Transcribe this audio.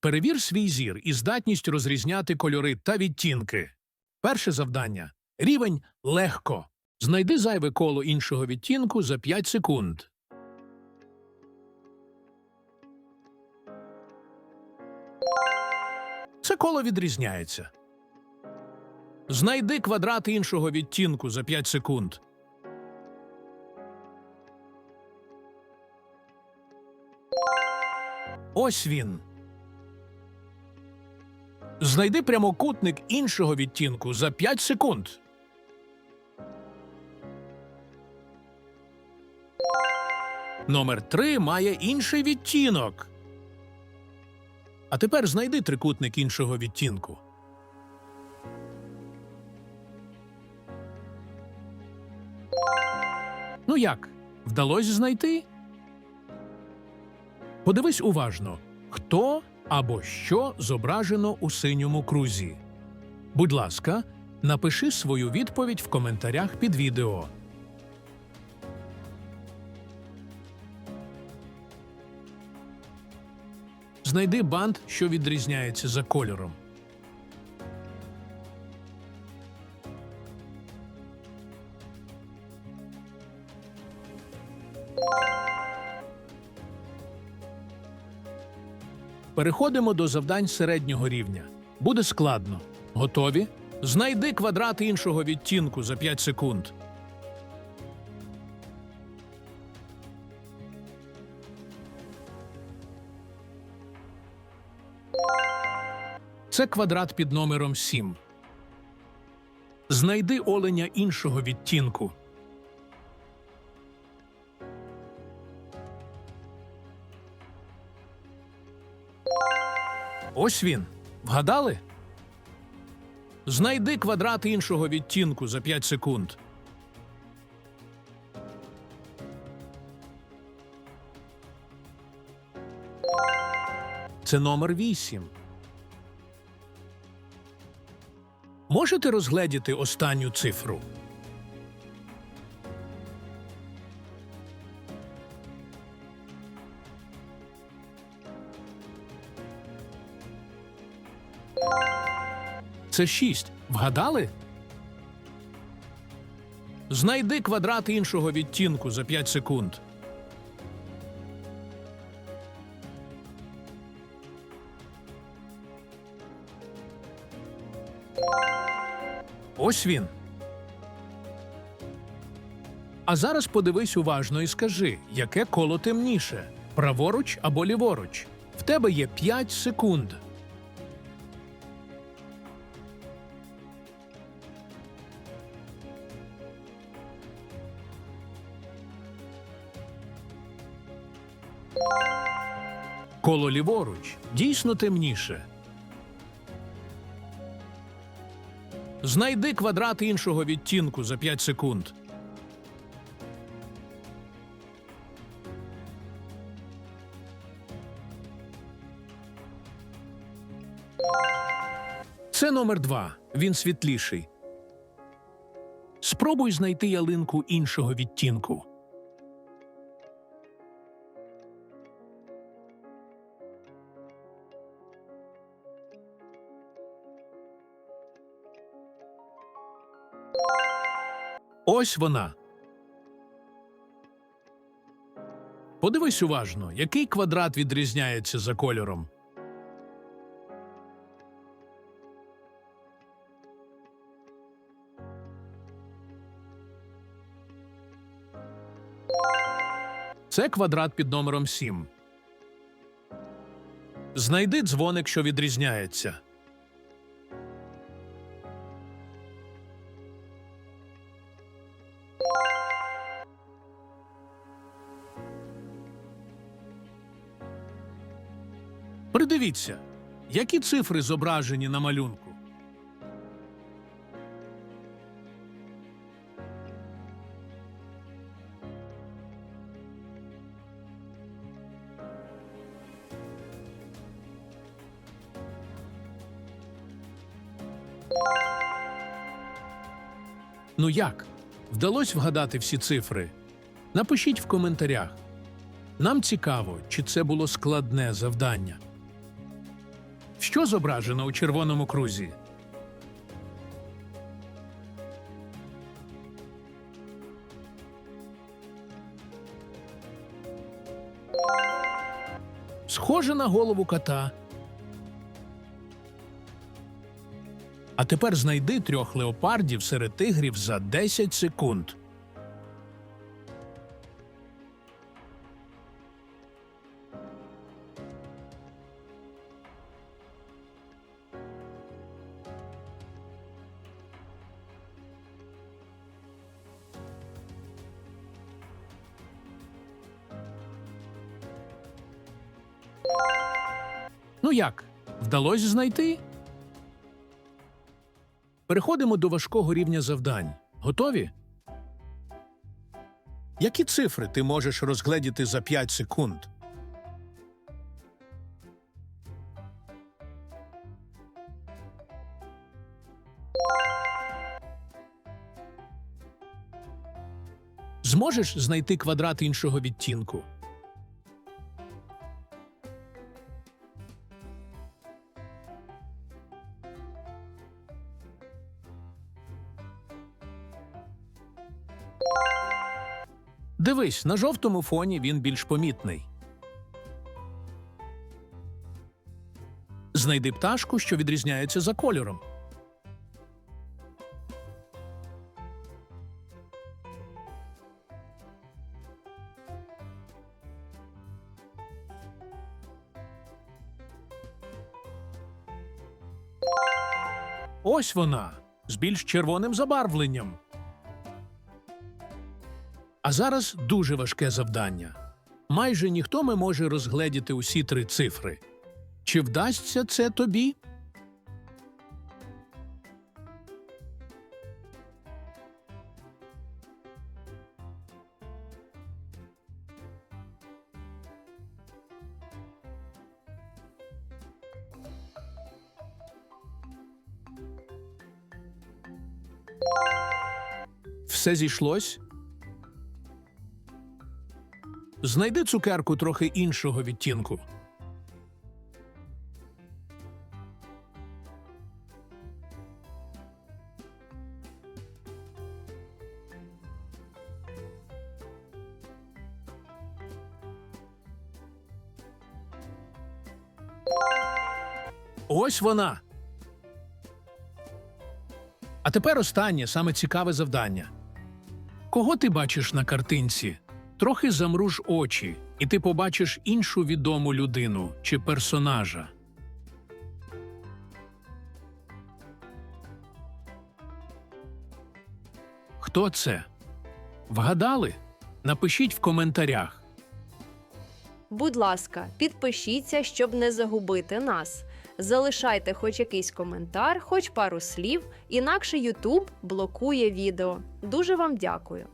Перевір свій зір і здатність розрізняти кольори та відтінки. Перше завдання. Рівень легко. Знайди зайве коло іншого відтінку за 5 секунд. Це коло відрізняється. Знайди квадрат іншого відтінку за 5 секунд. Ось він. Знайди прямокутник іншого відтінку за 5 секунд. Номер 3 має інший відтінок. А тепер знайди трикутник іншого відтінку. Ну як? Вдалося знайти? Подивись уважно, хто або що зображено у синьому крузі. Будь ласка, напиши свою відповідь в коментарях під відео. Знайди бант, що відрізняється за кольором. Переходимо до завдань середнього рівня. Буде складно. Готові? Знайди квадрат іншого відтінку за 5 секунд. Це квадрат під номером 7. Знайди оленя іншого відтінку. Ось він. Вгадали? Знайди квадрат іншого відтінку за 5 секунд. Це номер 8. Можете розгледіти останню цифру? Це 6. Вгадали? Знайди квадрат іншого відтінку за 5 секунд. Ось він. А зараз подивись уважно і скажи, яке коло темніше праворуч або ліворуч. В тебе є 5 секунд. Коло ліворуч дійсно темніше. Знайди квадрат іншого відтінку за 5 секунд. Це номер 2. Він світліший. Спробуй знайти ялинку іншого відтінку. Ось вона. Подивись уважно, який квадрат відрізняється за кольором. Це квадрат під номером 7. Знайди дзвоник, що відрізняється. Придивіться, які цифри зображені на малюнку. Ну як? Вдалося вгадати всі цифри? Напишіть в коментарях. Нам цікаво, чи це було складне завдання. Що зображено у червоному крузі? Схоже на голову кота. А тепер знайди трьох леопардів серед тигрів за 10 секунд. Ну як, вдалося знайти? Переходимо до важкого рівня завдань. Готові? Які цифри ти можеш розгледіти за 5 секунд? Зможеш знайти квадрат іншого відтінку? Дивись, на жовтому фоні він більш помітний. Знайди пташку, що відрізняється за кольором. Ось вона з більш червоним забарвленням. А зараз дуже важке завдання. Майже ніхто не може розгледіти усі три цифри. Чи вдасться це тобі? Все зійшлось? Знайди цукерку трохи іншого відтінку. Ось вона. А тепер останнє саме цікаве завдання. Кого ти бачиш на картинці? Трохи замруж очі, і ти побачиш іншу відому людину чи персонажа. Хто це? Вгадали? Напишіть в коментарях. Будь ласка, підпишіться, щоб не загубити нас. Залишайте хоч якийсь коментар, хоч пару слів, інакше YouTube блокує відео. Дуже вам дякую.